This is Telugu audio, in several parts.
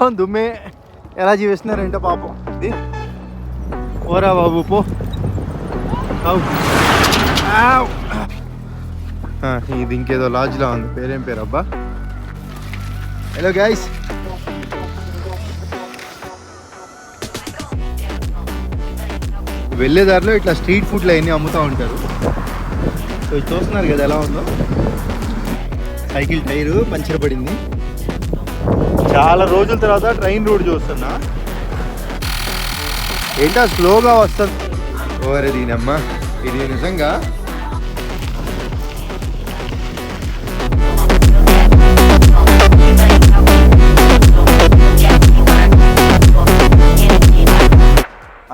మొత్తం దుమ్మే ఎలా జీవిస్తున్నారంటే పాపం. ఇది ఓరా బాబు పో. ఇది ఇంకేదో లాడ్జ్లా ఉంది పేరేం పేరు అబ్బా? హలో గైస్ వెళ్ళే దారిలో ఇట్లా స్ట్రీట్ ఫుడ్లు అవన్నీ అమ్ముతూ ఉంటారు. సో చూస్తున్నారు కదా ఎలా ఉందో? సైకిల్ టైరు పంచర్ పడింది. చాలా రోజుల తర్వాత ట్రైన్ రూట్ చూస్తున్నా. ఏంటా స్లోగా వస్తుంది? ఓరే దీనమ్మా ఇది నిజంగా?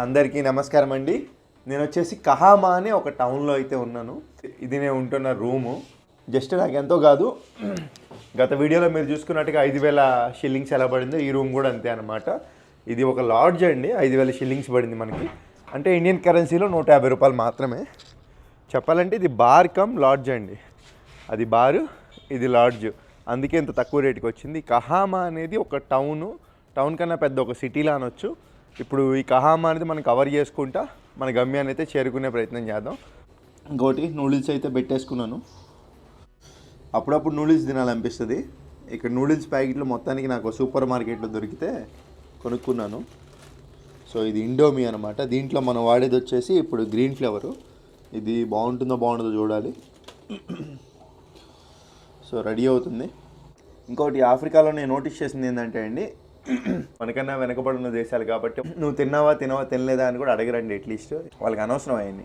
అందరికీ నమస్కారం అండి. నేను వచ్చేసి కహామా అనే ఒక టౌన్లో అయితే ఉన్నాను. ఇది నేను ఉంటున్న రూము. జస్ట్ నాకు ఎంతో కాదు గత వీడియోలో మీరు చూసుకున్నట్టుగా ఐదు వేల షిల్లింగ్స్ ఎలా పడిందో ఈ రూమ్ కూడా అంతే అనమాట ఇది ఒక లాడ్జ్ అండి ఐదు వేల షిల్లింగ్స్ పడింది మనకి. అంటే ఇండియన్ కరెన్సీలో నూట యాభై రూపాయలు మాత్రమే. చెప్పాలంటే ఇది బార్ కమ్ లాడ్జ్ అండి. అది బారు ఇది లాడ్జ్ అందుకే ఇంత తక్కువ రేటుకి వచ్చింది. కహామా అనేది ఒక టౌను టౌన్ కన్నా పెద్ద ఒక సిటీలా అనొచ్చు. ఇప్పుడు ఈ కహామా అనేది మనం కవర్ చేసుకుంటా మన గమ్యాన్ని అయితే చేరుకునే ప్రయత్నం చేద్దాం. ఇంకోటి నూడిల్స్ అయితే పెట్టేసుకున్నాను. అప్పుడప్పుడు నూడిల్స్ తినాలనిపిస్తుంది. ఇక్కడ నూడిల్స్ ప్యాకెట్లు మొత్తానికి నాకు సూపర్ మార్కెట్లో దొరికితే కొనుక్కున్నాను. సో ఇది ఇండోమీ అనమాట దీంట్లో మనం వాడేది వచ్చేసి ఇప్పుడు గ్రీన్ ఫ్లేవరు. ఇది బాగుంటుందో బాగుంటుందో చూడాలి. సో రెడీ అవుతుంది. ఇంకోటి ఆఫ్రికాలో నేను నోటీస్ చేసింది ఏంటంటే అండి మనకన్నా వెనకబడిన దేశాలు కాబట్టి నువ్వు తిన్నావా తినవా తినలేదా అని కూడా అడగరండి అట్లీస్ట్. వాళ్ళకి అనవసరం అయ్యింది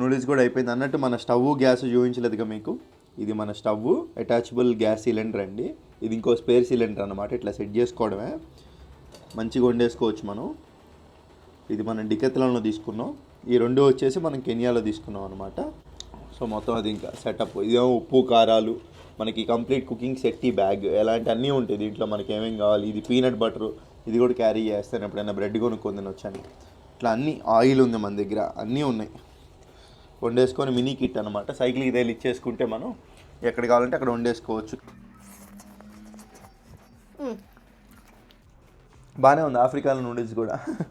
నూడిల్స్ కూడా అయిపోయింది. అన్నట్టు మన స్టవ్ గ్యాస్ చూపించలేదుగా మీకు. ఇది మన స్టవ్ అటాచబుల్ గ్యాస్ సిలిండర్ అండి. ఇది ఇంకో స్పేర్ సిలిండర్ అనమాట ఇట్లా సెట్ చేసుకోవడమే. మంచిగా వండేసుకోవచ్చు మనం. ఇది మనం డికెత్లలో తీసుకున్నాం. ఈ రెండు వచ్చేసి మనం కెనియాలో తీసుకున్నాం అనమాట సో మొత్తం అది ఇంకా సెటప్. ఇదేమో ఉప్పు కారాలు మనకి కంప్లీట్ కుకింగ్ సెట్టి బ్యాగ్. ఎలాంటి అన్నీ ఉంటాయి దీంట్లో మనకి ఏమేం కావాలి. ఇది పీనట్ బటర్ ఇది కూడా క్యారీ చేస్తాను. ఎప్పుడైనా బ్రెడ్ కొనుక్కొని వచ్చాను ఇట్లా అన్నీ ఆయిల్ ఉంది మన దగ్గర అన్నీ ఉన్నాయి. వండేసుకొని మినీ కిట్ అనమాట సైకిల్కి తేలి ఇచ్చేసుకుంటే మనం ఎక్కడ కావాలంటే అక్కడ వండేసుకోవచ్చు. బాగానే ఉంది ఆఫ్రికాలో నూడిల్స్ కూడా.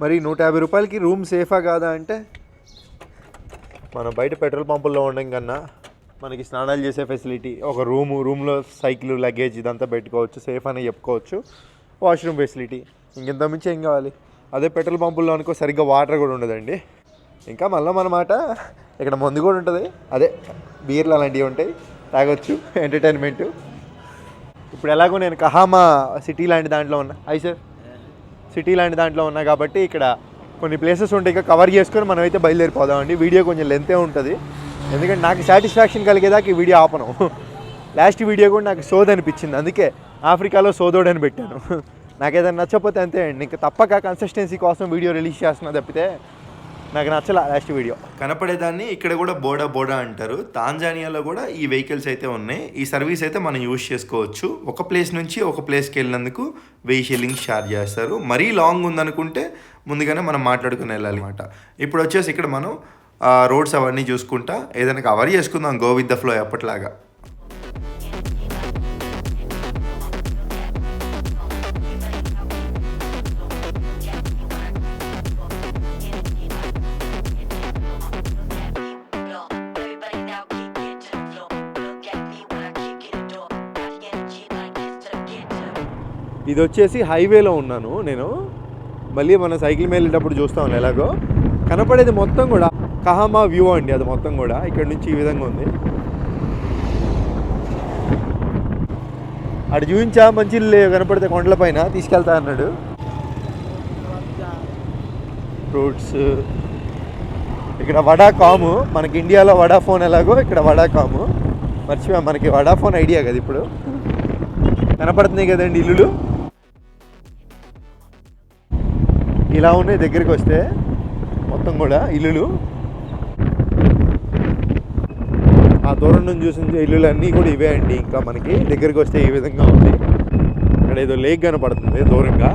మరి నూట యాభై రూపాయలకి రూమ్ సేఫా కాదా అంటే? మనం బయట పెట్రోల్ పంపుల్లో ఉండడం కన్నా మనకి స్నానాలు చేసే ఫెసిలిటీ ఒక రూము రూమ్లో సైకిల్ లగేజ్ ఇదంతా పెట్టుకోవచ్చు సేఫ్ అని చెప్పుకోవచ్చు. Washroom facility. ఇంకెంత మించి ఏం కావాలి? అదే పెట్రోల్ పంపుల్లో అనుకో సరిగ్గా వాటర్ కూడా ఉండదండి. ఇంకా మళ్ళీ అనమాట ఇక్కడ మందు కూడా ఉంటుంది. అదే బీర్లు అలాంటివి ఉంటాయి. తాగొచ్చు ఎంటర్టైన్మెంట్ ఇప్పుడు ఎలాగో నేను కహామా సిటీ లాంటి దాంట్లో ఉన్నా. అయి సార్ సిటీ లాంటి దాంట్లో ఉన్నా కాబట్టి ఇక్కడ కొన్ని ప్లేసెస్ ఉంటాయి ఇక కవర్ చేసుకొని మనం అయితే బయలుదేరిపోదామండి. వీడియో కొంచెం లెంతే ఉంటుంది. ఎందుకంటే నాకు సాటిస్ఫాక్షన్ కలిగేదాకా ఈ వీడియో ఆపను. లాస్ట్ వీడియో కూడా నాకు సోద్ అనిపించింది. అందుకే ఆఫ్రికాలో సోదోడు అని పెట్టాను. నాకు ఏదైనా నచ్చకపోతే అంతే అండి. ఇంకా తప్పక కన్సిస్టెన్సీ కోసం వీడియో రిలీజ్ చేస్తున్నా తప్పితే నాకు నచ్చల లాస్ట్ వీడియో కనపడేదాన్ని ఇక్కడ కూడా బోడా బోడా అంటారు. తాంజానియాలో కూడా ఈ వెహికల్స్ అయితే ఉన్నాయి. ఈ సర్వీస్ అయితే మనం యూజ్ చేసుకోవచ్చు. ఒక ప్లేస్ నుంచి ఒక ప్లేస్కి వెళ్ళినందుకు వెయ్యి షిల్లింగ్స్ ఛార్జ్ చేస్తారు. మరీ లాంగ్ ఉందనుకుంటే ముందుగానే మనం మాట్లాడుకుని వెళ్ళాలి అనమాట ఇప్పుడు వచ్చేసి ఇక్కడ మనం రోడ్స్ అవన్నీ చూసుకుంటా. ఏదైనా కవర్ చేసుకుందాం. గో విత్ ద ఫ్లో ఎప్పటిలాగా ఇది వచ్చేసి హైవేలో ఉన్నాను నేను. మళ్ళీ మన సైకిల్ మీద వెళ్ళేటప్పుడు చూస్తాం ఎలాగో. కనపడేది మొత్తం కూడా కహామా వ్యూ అండి అది మొత్తం కూడా. ఇక్కడ నుంచి ఈ విధంగా ఉంది. అటు చూపించా మంచి కనపడితే కొండలపైన తీసుకెళ్తా అన్నాడు. ఫ్రూట్స్. ఇక్కడ వడా కాము మనకి ఇండియాలో వడాఫోన్ ఎలాగో ఇక్కడ వడా కాము. మర్చిపోయా మనకి వడాఫోన్ ఐడియా కదా ఇప్పుడు. కనపడుతున్నాయి కదండి ఇల్లులు? ఇలా ఉన్నాయి దగ్గరికి వస్తే మొత్తం కూడా ఇల్లులు. ఆ దూరం నుంచి చూసిన ఇల్లులు అన్నీ కూడా ఇవే అండి. ఇంకా మనకి దగ్గరికి వస్తే ఈ విధంగా ఉంది? ఇక్కడ ఏదో లేక్ కనపడుతుంది దూరంగా.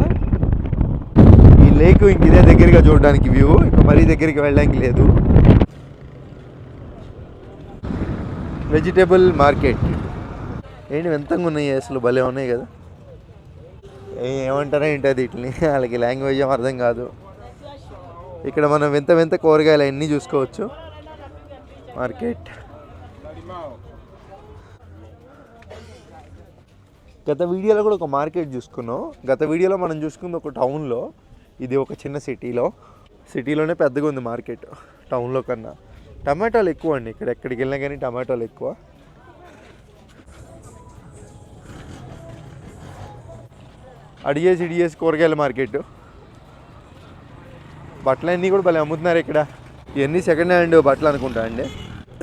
ఈ లేక్ ఇంక ఇదే దగ్గరగా చూడడానికి వ్యూ ఇంకా మరీ దగ్గరికి వెళ్ళడానికి లేదు. వెజిటేబుల్ మార్కెట్ ఏంటి వింతంగా ఉన్నాయి అసలు భలే ఉన్నాయి కదా. ఏమంటారో ఏంటో వీటిని వాళ్ళకి లాంగ్వేజ్ ఏం అర్థం కాదు. ఇక్కడ మనం వింత వింత కూరగాయలు అన్నీ చూసుకోవచ్చు. మార్కెట్. గత వీడియోలో కూడా ఒక మార్కెట్ చూసుకున్నాం. గత వీడియోలో మనం చూసుకుంది ఒక టౌన్లో. ఇది ఒక చిన్న సిటీలో. సిటీలోనే పెద్దగా ఉంది మార్కెట్. టౌన్లో కన్నా. టమాటాలు ఎక్కువ అండి ఇక్కడ. ఎక్కడికి వెళ్ళినా కానీ టమాటాలు ఎక్కువ. అడిగేసి ఇడిగేసి కూరగాయల మార్కెట్. బట్టలు అన్నీ కూడా భలే అమ్ముతున్నారు ఇక్కడ. ఇవన్నీ సెకండ్ హ్యాండ్ బట్టలు అనుకుంటా అండి.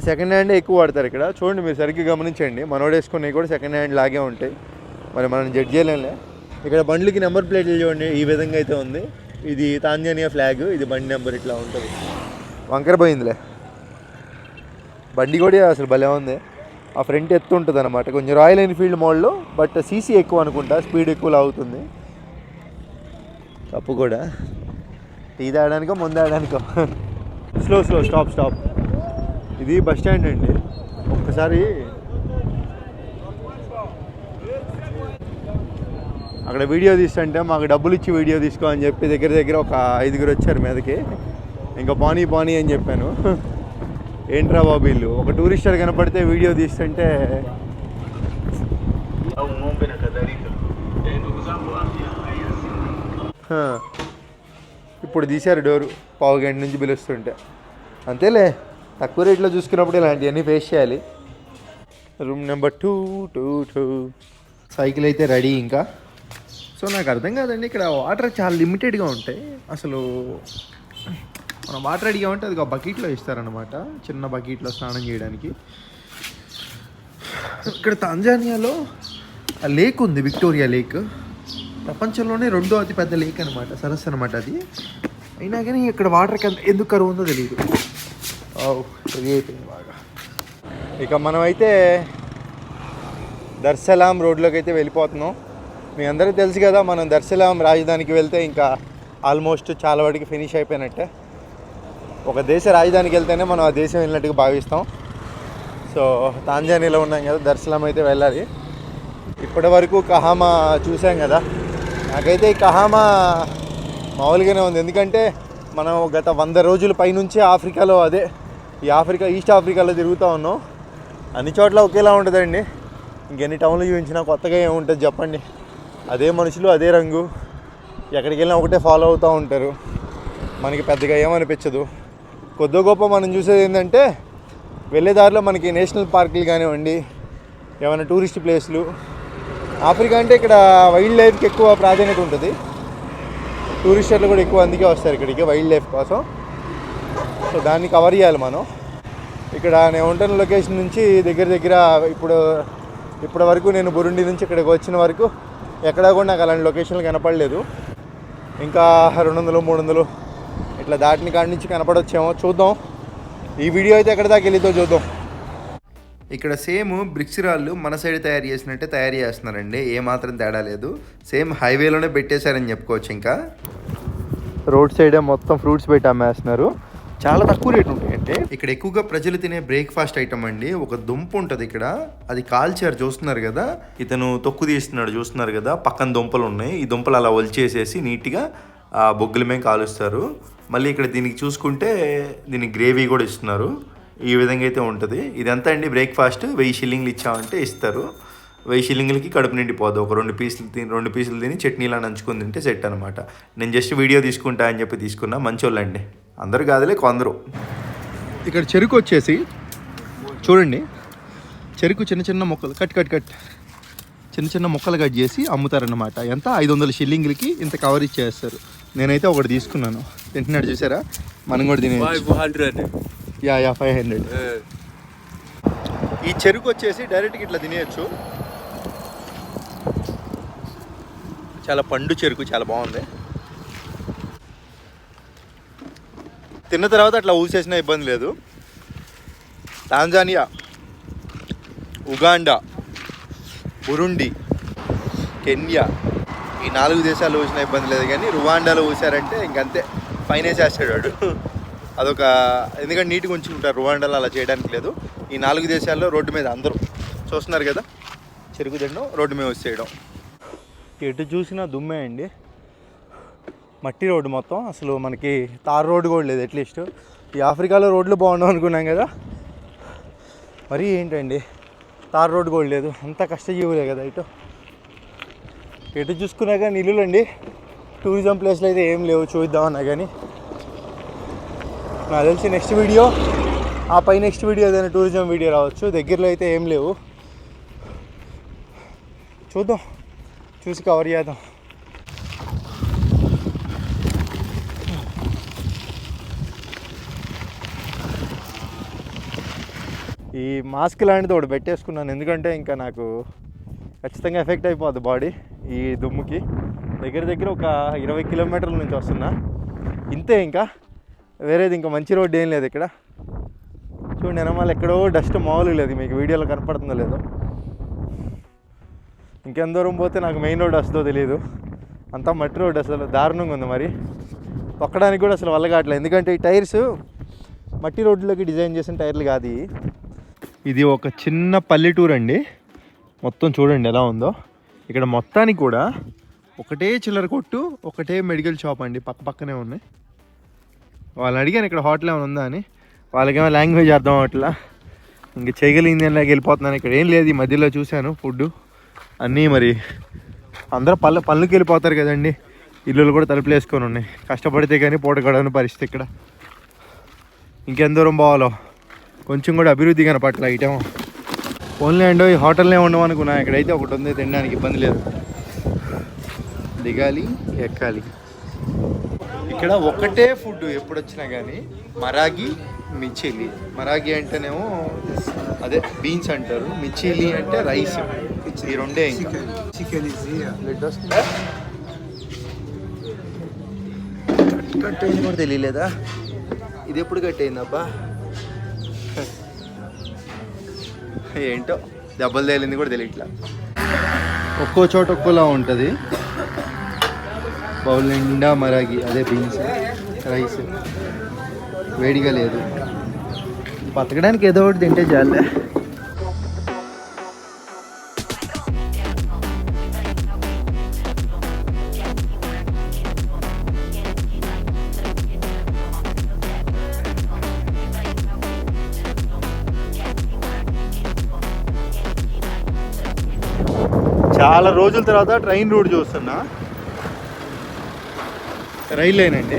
సెకండ్ హ్యాండ్ ఎక్కువ వాడతారు ఇక్కడ. చూడండి మీరు సరిగ్గా గమనించండి. మనోడు వేసుకునేవి కూడా సెకండ్ హ్యాండ్ లాగే ఉంటాయి. మరి మనం జడ్జ్ చేయలేంలే ఇక్కడ బండ్లకి నెంబర్ ప్లేట్లు చూడండి. ఈ విధంగా అయితే ఉంది. ఇది తాంజానియా ఫ్లాగ్ ఇది బండి నెంబర్ ఇట్లా ఉంటుంది. వంకర పోయిందిలే. బండి కూడా అసలు భలే ఉంది. ఆ ఫ్రంట్ ఎత్తు ఉంటుంది అనమాట కొంచెం రాయల్ ఎన్ఫీల్డ్ మోడల్లో బట్ సీసీ ఎక్కువ అనుకుంటా స్పీడ్ ఎక్కువ లాగుతుంది. తప్పు కూడా. టీ తాగడానికో ముందు తాగడానికో. స్లో స్లో స్టాప్ స్టాప్ ఇది బస్ స్టాండ్ అండి. ఒక్కసారి అక్కడ వీడియో తీస్తుంటే మాకు డబ్బులు ఇచ్చి వీడియో తీసుకో అని చెప్పి దగ్గర దగ్గర ఒక ఐదుగురు వచ్చారు మీదకి. ఇంకా పానీ పానీ అని చెప్పాను. ఏంట్రా బాబు వీళ్ళు? ఒక టూరిస్టర్ కనపడితే వీడియో తీస్తుంటే ఇప్పుడు తీశారు డోరు పావు గంట నుంచి పిలుస్తుంటే. అంతేలే తక్కువ రేట్లో చూసుకున్నప్పుడు ఇలాంటివన్నీ ఫేస్ చేయాలి. Room number two two two. Cycle అయితే రెడీ ఇంకా. సో నాకు అర్థం కాదండి ఇక్కడ వాటర్ చాలా లిమిటెడ్గా ఉంటాయి. అసలు మనం వాటర్ అడిగామంటే అది ఒక బకెట్లో ఇస్తారనమాట చిన్న బకెట్లో స్నానం చేయడానికి. ఇక్కడ తాంజానియాలో ఆ లేక్ ఉంది విక్టోరియా లేక్. ప్రపంచంలోనే రెండో అతిపెద్ద లేక్ అనమాట సరస్సు అనమాట అది. అయినా కానీ ఇక్కడ వాటర్కి ఎంత ఎందుకు కరువు ఉందో తెలియదు అయిపోయింది బాగా. ఇక మనమైతే దర్శలాం రోడ్లోకి అయితే వెళ్ళిపోతున్నాం. మీ అందరికీ తెలుసు కదా మనం దర్శలాం రాజధానికి వెళ్తే ఇంకా ఆల్మోస్ట్ చాలా వాటికి ఫినిష్ అయిపోయినట్టే. ఒక దేశ రాజధానికి వెళ్తేనే మనం ఆ దేశం వెళ్ళినట్టుగా భావిస్తాం. సో తాంజానీలో ఉన్నాం కదా దర్శనం అయితే వెళ్ళాలి. ఇప్పటి వరకు కహామా చూసాం కదా. నాకైతే ఈ కహామా మామూలుగానే ఉంది. ఎందుకంటే మనం గత వంద రోజుల పైనుంచి ఆఫ్రికాలో అదే ఈ ఆఫ్రికా ఈస్ట్ ఆఫ్రికాలో తిరుగుతూ ఉన్నాం. అన్ని చోట్ల ఒకేలా ఉంటుందండి. ఇంకెన్ని టౌన్లు చూపించినా కొత్తగా ఏముంటుంది చెప్పండి. అదే మనుషులు అదే రంగు. ఎక్కడికి వెళ్ళినా ఒకటే ఫాలో అవుతూ ఉంటారు. మనకి పెద్దగా ఏమనిపించదు. కొద్ది గొప్ప మనం చూసేది ఏంటంటే వెళ్ళే దారిలో మనకి నేషనల్ పార్కులు కానివ్వండి ఏమైనా టూరిస్ట్ ప్లేస్లు. ఆఫ్రికా అంటే ఇక్కడ వైల్డ్ లైఫ్కి ఎక్కువ ప్రాధాన్యత ఉంటుంది. టూరిస్టర్లు కూడా ఎక్కువ అందుకే వస్తారు ఇక్కడికి వైల్డ్ లైఫ్ కోసం. సో దాన్ని కవర్ చేయాలి మనం. ఇక్కడ నేను ఉంటున్న లొకేషన్ నుంచి దగ్గర దగ్గర ఇప్పుడు ఇప్పటి వరకు నేను బురుండి నుంచి ఇక్కడికి వచ్చిన వరకు ఎక్కడా కూడా నాకు అలాంటి లొకేషన్లు కనపడలేదు. ఇంకా రెండు వందలు మూడు వందలు ఇట్లా దాటిన కాడి నుంచి కనపడొచ్చేమో చూద్దాం. ఈ వీడియో అయితే ఎక్కడ దాకా వెళ్ళితో చూద్దాం. ఇక్కడ సేమ్ బ్రిక్స్ రాళ్ళు మన సైడ్ తయారు చేసినట్టే తయారు చేస్తున్నారండి. ఏ మాత్రం తేడా లేదు. సేమ్ హైవేలోనే పెట్టేశారని చెప్పుకోవచ్చు ఇంకా. రోడ్ సైడే మొత్తం ఫ్రూట్స్ పెట్టి అమ్మేస్తున్నారు. చాలా తక్కువ రేటు ఉంటాయంటే ఇక్కడ ఎక్కువగా ప్రజలు తినే బ్రేక్ఫాస్ట్ ఐటమ్ అండి. ఒక దుంప ఉంటుంది ఇక్కడ. అది కాల్చారు చూస్తున్నారు కదా. ఇతను తొక్కు తీస్తున్నాడు చూస్తున్నారు కదా. పక్కన దుంపలు ఉన్నాయి. ఈ దుంపలు అలా ఒలిచేసేసి నీట్గా ఆ బొగ్గుల మీద కాలుస్తారు. మళ్ళీ ఇక్కడ దీనికి చూసుకుంటే దీనికి గ్రేవీ కూడా ఇస్తున్నారు. ఈ విధంగా అయితే ఉంటుంది. ఇదంతా అండి బ్రేక్ఫాస్ట్. వెయ్యి షిల్లింగ్లు ఇచ్చామంటే ఇస్తారు. వెయ్యి షిల్లింగ్లకి కడుపు నిండిపోదు. ఒక రెండు పీసులు తిని రెండు పీసులు తిని చట్నీలా నంచుకుని తింటే సెట్ అనమాట నేను జస్ట్ వీడియో తీసుకుంటా అని చెప్పి తీసుకున్నా. మంచోళ్ళండి. అందరు కాదులే కొందరు. ఇక్కడ చెరుకు వచ్చేసి చూడండి. చెరుకు చిన్న చిన్న మొక్కలు కట్ కట్ కట్. చిన్న చిన్న మొక్కలు కట్ చేసి అమ్ముతారన్నమాట. ఎంత? ఐదు వందల షిల్లింగ్లకి ఇంత కవర్ ఇచ్చేస్తారు. నేనైతే ఒకటి తీసుకున్నాను. తింటున్నాడు చూసారా? మనం కూడా తినే 500. యా యా ఫైవ్ హండ్రెడ్ ఈ చెరుకు వచ్చేసి డైరెక్ట్గా ఇట్లా తినేయచ్చు. చాలా పండు చెరుకు చాలా బాగుంది. తిన్న తర్వాత అట్లా ఊసేసిన ఇబ్బంది లేదు. టాంజానియా ఉగాండా బురుండి కెన్యా ఈ నాలుగు దేశాలు ఊసిన ఇబ్బంది లేదు కానీ రువాండాలో ఊసారంటే ఇంకంతే. ఫైన్ వేసేస్తాడు వాడు. అదొక ఎందుకంటే నీట్గా ఉంచుకుంటారు రువాండాలో అలా చేయడానికి లేదు. ఈ నాలుగు దేశాల్లో రోడ్డు మీద అందరూ చూస్తున్నారు కదా? చెరుకు తినడం రోడ్డు మీద వచ్చేయడం. ఎటు చూసినా దుమ్మే అండి. మట్టి రోడ్డు మొత్తం. అసలు మనకి తార్ రోడ్డు కూడా లేదు అట్లీస్ట్ ఈ ఆఫ్రికాలో రోడ్లు బాగుండవు అనుకున్నాం కదా? మరీ ఏంటండి? తార్ రోడ్డు కూడా లేదు. అంత కష్టజీవులే కదా ఇటు. ఎటు చూసుకున్నా కానీ ఇల్లులు అండి టూరిజం ప్లేస్లో అయితే ఏం లేవు చూద్దామన్నా కానీ. నాకు తెలిసి నెక్స్ట్ వీడియో ఆ పై నెక్స్ట్ వీడియో ఏదైనా టూరిజం వీడియో రావచ్చు దగ్గరలో అయితే ఏం లేవు. చూద్దాం చూసి కవర్ చేద్దాం. ఈ మాస్క్ లాంటిది ఒకటి పెట్టేసుకున్నాను ఎందుకంటే ఇంకా నాకు ఖచ్చితంగా ఎఫెక్ట్ అయిపోద్ది బాడీ ఈ దుమ్ముకి. దగ్గర దగ్గర ఒక ఇరవై కిలోమీటర్ల నుంచి వస్తున్నా. ఇంతే ఇంకా. వేరేది ఇంకా మంచి రోడ్డు ఏం లేదు ఇక్కడ. చూడండి వెనమాల ఎక్కడో డస్ట్ మామూలుగా లేదు. మీకు వీడియోలో కనపడుతుందో లేదో. ఇంకెంత దూరం పోతే నాకు మెయిన్ రోడ్ వస్తుందో తెలియదు అంతా మట్టి రోడ్ అసలు. దారుణంగా ఉంది మరి. తొక్కడానికి కూడా అసలు వల్ల కావట్లేదు ఎందుకంటే ఈ టైర్స్ మట్టి రోడ్లోకి డిజైన్ చేసిన టైర్లు కాదు ఇది ఒక చిన్న పల్లెటూరు అండి మొత్తం చూడండి ఎలా ఉందో. ఇక్కడ మొత్తానికి కూడా ఒకటే చిల్లర కొట్టు ఒకటే మెడికల్ షాప్ అండి పక్క పక్కనే ఉన్నాయి. వాళ్ళని అడిగాను ఇక్కడ హోటల్ ఏమైనా ఉందా అని. వాళ్ళకేమో లాంగ్వేజ్ అర్థం అవట్లా ఇంక చేయగలిగింది అని వెళ్ళిపోతున్నాను. ఇక్కడ ఏం లేదు ఈ మధ్యలో చూశాను ఫుడ్ అన్నీ మరి అందరూ పళ్ళ పళ్ళకి వెళ్ళిపోతారు కదండి. ఇల్లులు కూడా తలుపులు వేసుకొని ఉన్నాయి. కష్టపడితే కానీ పూట గడవని పరిస్థితి ఇక్కడ. ఇంకెంత దూరం పోవాలో. కొంచెం కూడా అభివృద్ధి కనపట్ల ఇటేమో. ఓన్లీ అండ్ ఈ హోటల్నే ఉండవు అనుకున్నా. ఇక్కడైతే ఒకటి ఉంది తినడానికి ఇబ్బంది లేదు. దిగాలి ఎక్కాలి. ఇక్కడ ఒకటే ఫుడ్ ఎప్పుడు వచ్చినా కానీ మరాగి మిచిలి మరాగి అంటేనేమో అదే బీన్స్ అంటారు. మిచిలి అంటే రైస్. ఈ రెండే వస్తుందా కట్ అయింది కూడా తెలియలేదా? ఇది ఎప్పుడు కట్ అయింది ఏంటో దెబ్బలు తేలింది కూడా తెలియట్లా. ఒక్కో చోట ఒక్కోలా ఉంటుంది. బౌల్ నిండా మరాగి అదే బీన్స్ రైస్ వేడిగా లేదు. బతకడానికి ఏదో ఒకటి తింటే చాలే. చాలా రోజుల తర్వాత ట్రైన్ రూట్ చూస్తున్నా. రైల్ లైన్ అండి.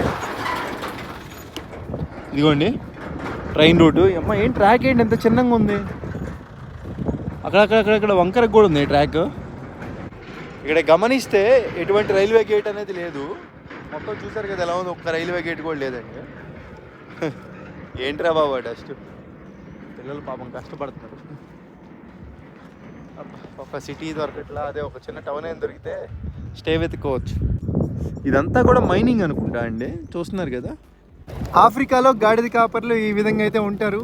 ఇదిగోండి. Train route. అమ్మ ఏం ట్రాక్ ఏంటి? ఎంత చిన్నగా ఉంది. అక్కడక్కడక్కడక్కడ అక్కడ వంకరకు కూడా ఉంది ట్రాక్. ఇక్కడ గమనిస్తే ఎటువంటి రైల్వే గేట్ అనేది లేదు. మొత్తం చూసారు కదా ఎలా ఉంది ఒక్క రైల్వే గేట్ కూడా లేదండి. ఏంట్రా బాబు డస్ట్? పిల్లలు పాపం కష్టపడుతున్నారు. ఒక సిటీ దొరకట్లా అదే ఒక చిన్న టౌన్ అయిన దొరికితే స్టే వెతుక్కోవచ్చు. ఇదంతా కూడా మైనింగ్ అనుకుంటా అండి చూస్తున్నారు కదా? ఆఫ్రికాలో గాడిద కాపర్లు ఈ విధంగా అయితే ఉంటారు.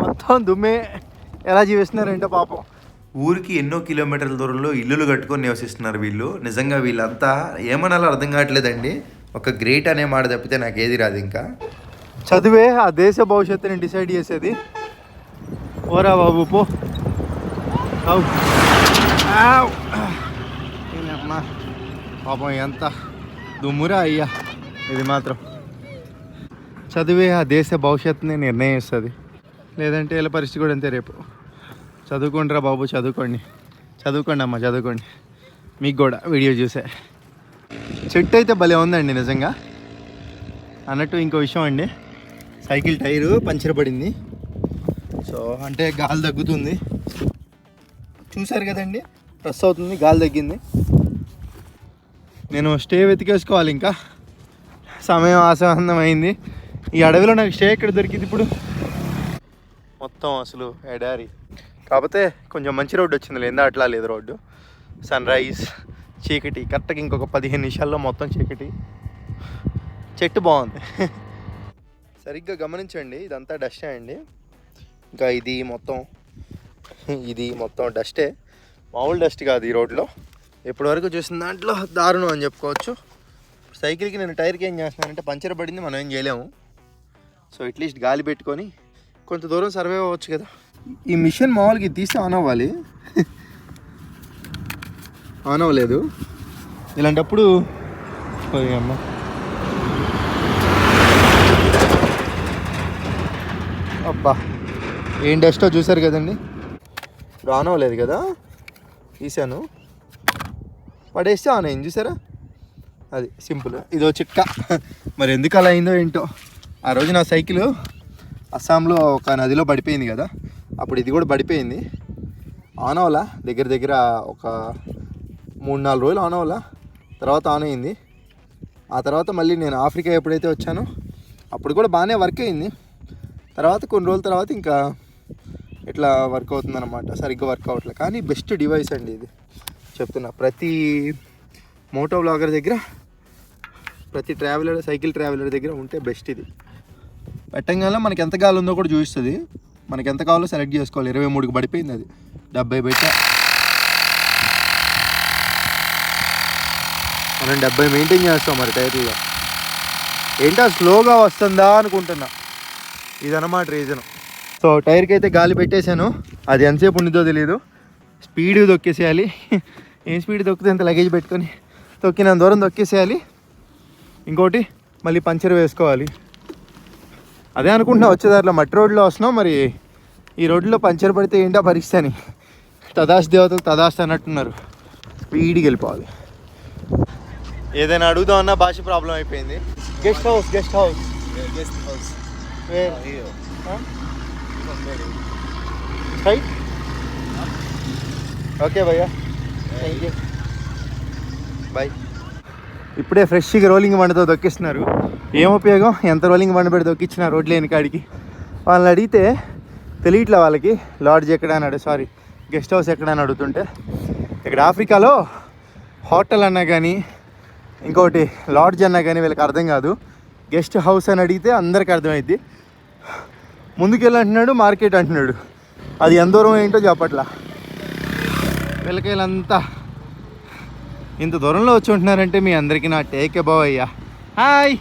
మొత్తం దుమ్మే ఎలా జీవిస్తున్నారంటే పాపం. ఊరికి ఎన్నో కిలోమీటర్ల దూరంలో ఇల్లులు కట్టుకొని నివసిస్తున్నారు వీళ్ళు. నిజంగా వీళ్ళంతా ఏమనాలో అర్థం కావట్లేదండి. ఒక గ్రేట్ అనే మాట తప్పితే నాకు ఏది రాదు ఇంకా. చదివే ఆ దేశ భవిష్యత్తుని డిసైడ్ చేసేది. ఓరా బాబు పో. అవు. ఏనమ్మా. పాపం ఎంత దుమ్మురా అయ్యా. ఇది మాత్రం చదివే ఆ దేశ భవిష్యత్తుని నిర్ణయిస్తుంది. లేదంటే ఇలా పరిస్థితి కూడా అంతే రేపు. చదువుకోండిరా బాబు చదువుకోండి. చదువుకోండి అమ్మా చదువుకోండి. మీకు కూడా వీడియో చూసే. చెట్టు అయితే భలే ఉందండి నిజంగా. అన్నట్టు ఇంకో విషయం అండి. సైకిల్ టైరు పంచర్ పడింది. సో అంటే గాలి తగ్గుతుంది. చూసారు కదండి? ప్రెస్ అవుతుంది గాలి తగ్గింది. నేను స్టే వెతికేసుకోవాలి ఇంకా. సమయం ఆసన్నం అయింది ఈ అడవిలో నాకు స్టే ఎక్కడ దొరికింది ఇప్పుడు? మొత్తం అసలు ఎడారి. కాకపోతే కొంచెం మంచి రోడ్డు వచ్చింది లేదా అట్లా లేదు రోడ్డు. సన్ రైజ్ చీకటి. కరెక్ట్గా ఇంకొక పదిహేను నిమిషాల్లో మొత్తం చీకటి. చెట్టు బాగుంది. సరిగ్గా గమనించండి. ఇదంతా డస్టే అండి. ఇంకా ఇది మొత్తం ఇది మొత్తం డస్టే. మామూలు డస్ట్ కాదు ఈ రోడ్లో. ఇప్పటివరకు చూసిన దాంట్లో దారుణం అని చెప్పుకోవచ్చు. సైకిల్కి నేను టైర్కి ఏం చేస్తున్నానంటే పంచర్ పడింది మనం ఏం చేయలేము. సో అట్లీస్ట్ గాలి పెట్టుకొని కొంత దూరం సర్వే అవ్వచ్చు కదా. ఈ మిషన్ మామూలుగా ఇది తీస్తే ఆన్ అవ్వాలి. ఆన్ అవ్వలేదు. ఇలాంటప్పుడు ఓయ్ అమ్మ. అబ్బా. ఏం డస్టో చూసారు కదండి? ఇప్పుడు ఆన్ అవ్వలేదు కదా? తీసాను పడేస్తే ఆన్ అయింది చూసారా? అది సింపుల్. ఇదో చిక్క మరి ఎందుకు అలా అయిందో ఏంటో? ఆ రోజు నా సైకిల్ అస్సాంలో ఒక నదిలో పడిపోయింది కదా? అప్పుడు ఇది కూడా పడిపోయింది. ఆన్ అవ్వాలా దగ్గర దగ్గర ఒక మూడు నాలుగు రోజులు ఆన్ అవ్వాలా తర్వాత ఆన్ అయింది. ఆ తర్వాత మళ్ళీ నేను ఆఫ్రికా ఎప్పుడైతే వచ్చానో అప్పుడు కూడా బాగానే వర్క్ అయింది. తర్వాత కొన్ని రోజుల తర్వాత ఇంకా ఇట్లా వర్క్ అవుతుందన్నమాట. సరిగ్గా వర్క్ అవ్వట్లేదు కానీ బెస్ట్ డివైస్ అండి ఇది. చెప్తున్నా ప్రతి మోటో బ్లాగర్ దగ్గర ప్రతి ట్రావెలర్ సైకిల్ ట్రావెలర్ దగ్గర ఉంటే బెస్ట్ ఇది. పెట్టంగానే మనకి ఎంత కావాలి ఉందో కూడా చూపిస్తుంది. మనకి ఎంత కావాలో సెలెక్ట్ చేసుకోవాలి. ఇరవై మూడుకి పడిపోయింది అది. డెబ్బై బయట మనం డెబ్బై మెయింటైన్ చేస్తాం మరి టైర్లో ఏంటో స్లోగా వస్తుందా అనుకుంటున్నా. ఇదన్నమాట రీజన్ సో టైర్కి అయితే గాలి పెట్టేశాను. అది ఎంతసేపు ఉండిద్దో తెలియదు స్పీడ్ తొక్కేసేయాలి. ఏం స్పీడ్ తొక్కితే ఎంత లగేజ్ పెట్టుకొని తొక్కినంత దూరం తొక్కేసేయాలి. ఇంకోటి మళ్ళీ పంచర్ వేసుకోవాలి. అదే అనుకుంటున్నా వచ్చేదారిలో మట్టి రోడ్లో వస్తున్నాం. మరి ఈ రోడ్లో పంచర్ పడితే ఏంటో పరిస్థితి అని. తదాస్ దేవతలు తదాస్ అన్నట్టున్నారు. స్పీడ్కి వెళ్ళిపోవాలి. ఏదైనా అడుగుదామన్నా భాష ప్రాబ్లం అయిపోయింది. Guest house guest house. Guest house. Where? Okay భయ్యా థ్యాంక్ యూ బాయ్ ఇప్పుడే ఫ్రెష్గా రోలింగ్ బండతో దొక్కిస్తున్నారు ఏం ఉపయోగం? ఎంత రోలింగ్ బండ పెట్టి దొక్కిచ్చిన రోడ్లు లేని కాడికి? వాళ్ళని అడిగితే తెలియట్లే వాళ్ళకి. లాడ్జ్ ఎక్కడ అని అడుగు సారీ గెస్ట్ హౌస్ ఎక్కడ అని అడుగుతుంటే. ఇక్కడ ఆఫ్రికాలో హోటల్ అన్నా కానీ ఇంకోటి లాడ్జ్ అన్నా కానీ వీళ్ళకి అర్థం కాదు. గెస్ట్ హౌస్ అని అడిగితే అందరికి అర్థమైద్ది. ముందుకెళ్ళి అంటున్నాడు మార్కెట్ అంటున్నాడు. అది ఎంత దూరం ఏంటో చెప్పట్లా. వీళ్ళంతా ఇంత దూరంలో వచ్చి ఉంటున్నారంటే మీ అందరికీ నా టేక్ అబౌవ్ అయ్యా. హాయ్.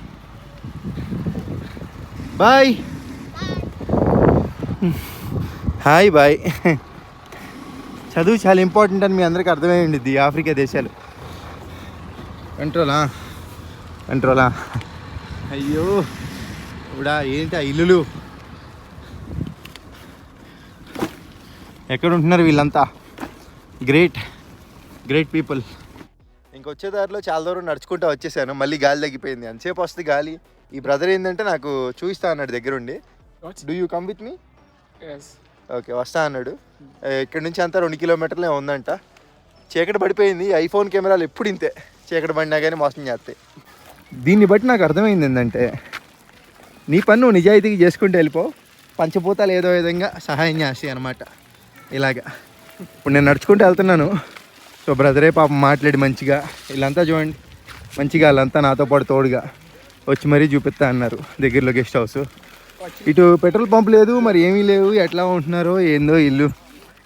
బాయ్. Hi bye. చదువు చాలా ఇంపార్టెంట్ అని మీ అందరికీ అర్థమై ఉండిద్ది ఆఫ్రికా దేశాలు. కంట్రోలా కంట్రోలా అయ్యో. ఇప్పుడా ఏంటి ఆ ఇల్లులు? ఎక్కడ ఉంటున్నారు వీళ్ళంతా? గ్రేట్ గ్రేట్ పీపుల్ ఇంకొచ్చే దారిలో చాలా దూరం నడుచుకుంటూ వచ్చేసాను. మళ్ళీ గాలి తగ్గిపోయింది. అంతసేపు వస్తుంది గాలి? ఈ బ్రదర్ ఏంటంటే నాకు చూపిస్తా అన్నాడు దగ్గరుండి? Do you come with me Yes. Okay వస్తా అన్నాడు. ఇక్కడ నుంచి అంతా రెండు కిలోమీటర్లే ఉందంట. చీకటి పడిపోయింది. ఐఫోన్ కెమెరాలు ఎప్పుడు ఇంతే. చీకటి పడినా కానీ మోసం చేస్తాయి. దీన్ని బట్టి నాకు అర్థమైంది ఏంటంటే నీ పని నువ్వు నిజాయితీగా చేసుకుంటూ వెళ్ళిపో. పంచభూతాలు ఏదో విధంగా సహాయం చేస్తాయి అనమాట ఇలాగా. ఇప్పుడు నేను నడుచుకుంటూ వెళ్తున్నాను. సో బ్రదరే పాపం మాట్లాడి మంచిగా వీళ్ళంతా చూడండి. మంచిగా వాళ్ళంతా నాతో పాటు తోడుగా వచ్చి మరీ చూపిస్తా అన్నారు. దగ్గరలో గెస్ట్ హౌస్ ఇటు పెట్రోల్ పంప్ లేదు మరి ఏమీ లేవు. ఎట్లా ఉంటున్నారో ఏందో ఇల్లు.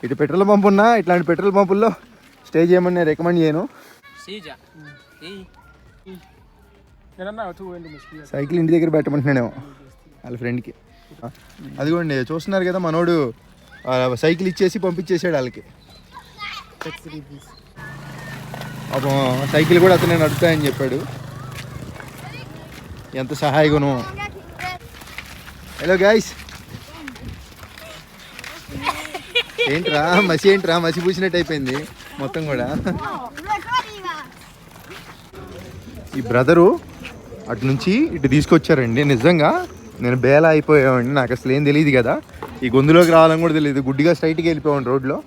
ఇటు పెట్రోల్ పంప్ ఉన్నా ఇట్లాంటి పెట్రోల్ పంపుల్లో స్టే చేయమని నేను రికమెండ్ చేయను. సైకిల్? ఇంటి దగ్గర పెట్టమంటున్నాడేమో వాళ్ళ ఫ్రెండ్కి అదిగోండి చూస్తున్నారు కదా మనోడు. సైకిల్ ఇచ్చేసి పంపించేసాడు వాళ్ళకి. Take పాపం సైకిల్ కూడా అతనే నడుపుతాయని చెప్పాడు. ఎంత సహాయగును హలో గాయస్ ఏంట్రా మసి ఏంట్రా మసి పూసినట్టు అయిపోయింది మొత్తం కూడా. ఈ బ్రదరు అటు నుంచి ఇటు తీసుకొచ్చారండి నిజంగా. నేను బేలా అయిపోయామండి నాకు అసలు ఏం తెలియదు కదా. ఈ గొంతులోకి రావాలని కూడా తెలియదు గుడ్డిగా స్ట్రైట్కి వెళ్ళిపోయాను రోడ్లో.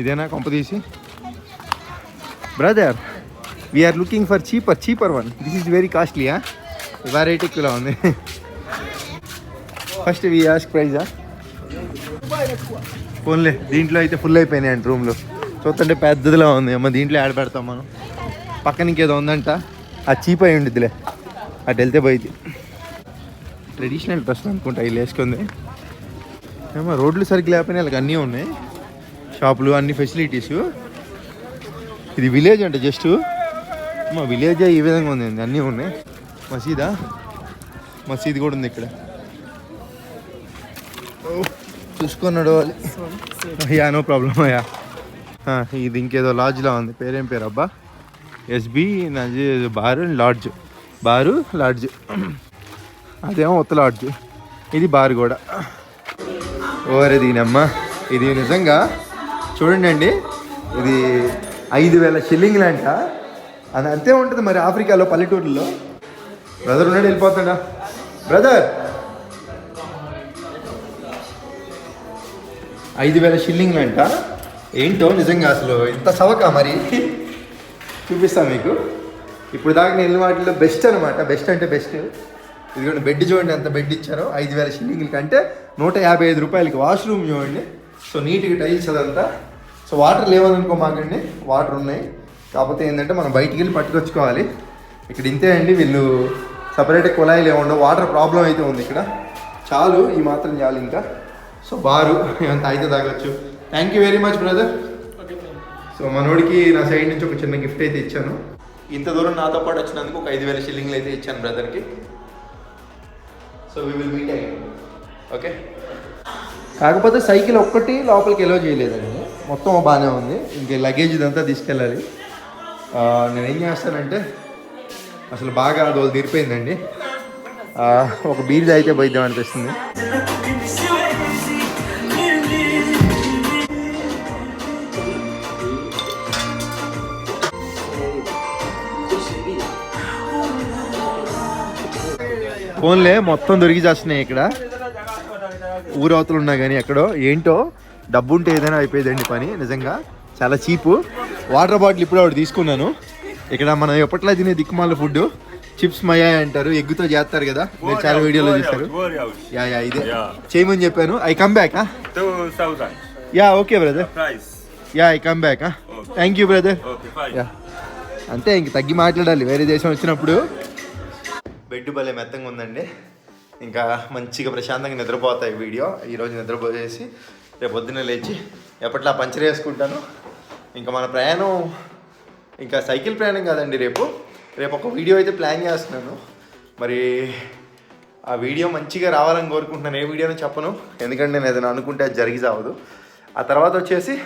ఇదేనా కొంప తీసి? Brother we are looking for cheaper cheaper one this is very కాస్ట్లీయా variety ఎక్కువలా ఉంది. ఫస్ట్ వి ఆస్క్ ప్రైజా ఫోన్లే దీంట్లో అయితే ఫుల్ అయిపోయినాయి అండి రూమ్లో చూస్తుంటే పెద్దదిలా ఉంది. అమ్మ దీంట్లో యాడ్ పెడతాం మనం. పక్కన ఇంకేదో ఉందంట. అది చీప్ అయి ఉండిద్దిలే. అటు వెళ్తే పోయింది ట్రెడిషనల్ డ్రెస్ అనుకుంటా వీళ్ళు వేసుకుంది ఏమో రోడ్లు సరిగ్గా లేకపోయినా వాళ్ళకి అన్నీ ఉన్నాయి. షాపులు అన్ని ఫెసిలిటీస్ ఇది విలేజ్ అంట జస్ట్ మా విలేజ్ ఈ విధంగా ఉంది అన్నీ ఉన్నాయి. మసీదా. మసీద్ కూడా ఉంది ఇక్కడ. ఓ, చూసుకొని నడవాలి. అయ్యా నో ప్రాబ్లం అయ్యా ఇది ఇంకేదో లాడ్జ్లా ఉంది. పేరేం పేరు అబ్బా? ఎస్బి నజీ బారు లాడ్జ్. Bar lodge. అదేమో ఉత్త లాడ్జ్ ఇది బార్ కూడా ఓరే దీనమ్మా ఇది నిజంగా చూడండి అండి ఇది ఐదు వేల షిల్లింగ్లు అంట అది అంతే ఉంటుంది మరి ఆఫ్రికాలో పల్లెటూరులో బ్రదర్ ఉన్నాడు వెళ్ళిపోతాడా బ్రదర్ ఐదు వేల షిల్లింగ్లు అంట ఏంటో నిజంగా అసలు ఇంత సవక మరి? చూపిస్తాను మీకు. ఇప్పుడు దాకా నేను వాటిలో బెస్ట్ అనమాట బెస్ట్ అంటే బెస్ట్ ఇదిగోండి బెడ్ చూడండి ఎంత బెడ్ ఇచ్చారో. ఐదు వేల షిల్లింగ్లకి అంటే నూట యాభై ఐదు రూపాయలకి వాష్రూమ్ చూడండి. సో నీట్గా టైల్స్ అదంతా. సో వాటర్ లేవనుకో మాకండి. వాటర్ ఉన్నాయి. కాకపోతే ఏంటంటే మనం బయటికి వెళ్ళి పట్టుకొచ్చుకోవాలి. ఇక్కడ ఇంతే అండి. వీళ్ళు సపరేట్ కుళాయిలు ఏముండవు వాటర్ ప్రాబ్లం అయితే ఉంది ఇక్కడ. చాలు ఈ మాత్రం చాలు ఇంకా. So bar. ఎంత అయితే తాగొచ్చు. Thank you very much brother so మనోడికి నా సైడ్ నుంచి ఒక చిన్న గిఫ్ట్ అయితే ఇచ్చాను. ఇంత దూరం నాతో పాటు వచ్చినందుకు ఒక ఐదు వేల షిల్లింగ్లు అయితే ఇచ్చాను బ్రదర్కి సో వీ విల్ మీట్ అయ్యి ఓకే కాకపోతే సైకిల్ ఒక్కటి లోపలికి ఎలో చేయలేదండి. మొత్తం బాగానే ఉంది. ఇంక లగేజ్ ఇదంతా తీసుకెళ్ళాలి. ఆ, నేను ఏం చేస్తానంటే అసలు బాగా దోలు తీరిపోయిందండి. ఆ, ఒక బీర్ అయితే పోయిద్దాం అనిపిస్తుంది. ఫోన్లే మొత్తం దొరికి చేస్తున్నాయి ఇక్కడ. ఊరవతలు ఉన్నా కానీ ఎక్కడో. ఏంటో? డబ్బు ఉంటే ఏదైనా అయిపోయేదండి పని నిజంగా. చాలా చీపు. వాటర్ బాటిల్ ఇప్పుడు ఒకటి తీసుకున్నాను. ఇక్కడ మనం ఎప్పట్లో తినే దిక్కుమాల ఫుడ్ చిప్స్ మయా అంటారు ఎగ్గుతో చేస్తారు కదా. మీరు చాలా వీడియోలో చూస్తారు యా యా ఇదే. చేయమని చెప్పాను. I come back yeah okay brother. Yeah I come back thank you brother. Yeah. అంతే ఇంక తగ్గి మాట్లాడాలి. వేరే దేశం వచ్చినప్పుడు బెడ్ భలే మెత్తంగా ఉందండి. ఇంకా మంచిగా ప్రశాంతంగా నిద్రపోతాయి వీడియో. ఈరోజు నిద్రపోయేసి రేపు పొద్దున్నే లేచి ఎప్పట్లా పంచర్ వేసుకుంటాను. ఇంకా మన ప్రయాణం ఇంకా సైకిల్ ప్రయాణం కాదండి రేపు. రేపు ఒక వీడియో అయితే ప్లాన్ చేస్తున్నాను. మరి ఆ వీడియో మంచిగా రావాలని కోరుకుంటున్నాను. ఏ వీడియోనో చెప్పను. ఎందుకంటే నేను ఏదైనా అనుకుంటే అది జరిగి సావదు ఆ తర్వాత వచ్చేసి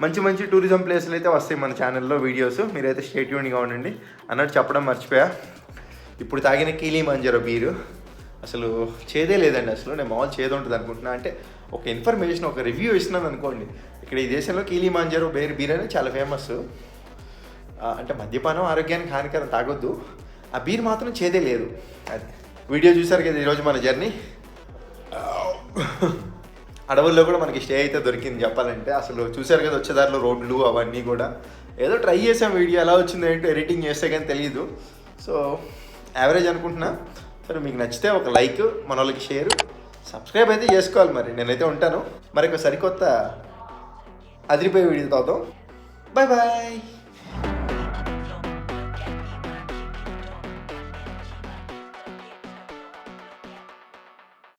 మంచి మంచి టూరిజం ప్లేస్లు అయితే వస్తాయి మన ఛానల్లో వీడియోస్ మీరైతే స్టేట్యూన్గా ఉండండి. అన్నట్టు చెప్పడం మర్చిపోయా. ఇప్పుడు తాగిన కీలీ మంజరో బీరు అసలు చేదే లేదండి అసలు నేను మామూలు చేదు ఉంటుంది అనుకుంటున్నా. అంటే ఒక ఇన్ఫర్మేషన్ ఒక రివ్యూ ఇస్తున్నాను అనుకోండి. ఇక్కడ ఈ దేశంలో కీలీ మాంజరో బేర్ బీర్ అనేది చాలా ఫేమస్ అంటే మద్యపానం ఆరోగ్యానికి హానికరం తాగొద్దు. ఆ బీర్ మాత్రం చేదే లేదు. అది వీడియో చూసారు కదా ఈరోజు మన జర్నీ? అడవుల్లో కూడా మనకి స్టే అయితే దొరికింది చెప్పాలంటే. అసలు చూసారు కదా వచ్చేదారిలో రోడ్లు అవన్నీ కూడా. ఏదో ట్రై చేసాం వీడియో ఎలా వచ్చిందో ఏంటో ఎడిటింగ్ చేస్తే కానీ తెలియదు సో యావరేజ్ అనుకుంటున్నా. సరే మీకు నచ్చితే ఒక లైక్ మన వాళ్ళకి షేర్ సబ్స్క్రైబ్ అయితే చేసుకోవాలి మరి. నేనైతే ఉంటాను. మరి ఒక సరికొత్త అదిరిపోయే వీడియో తాగుతాం బాయ్ బాయ్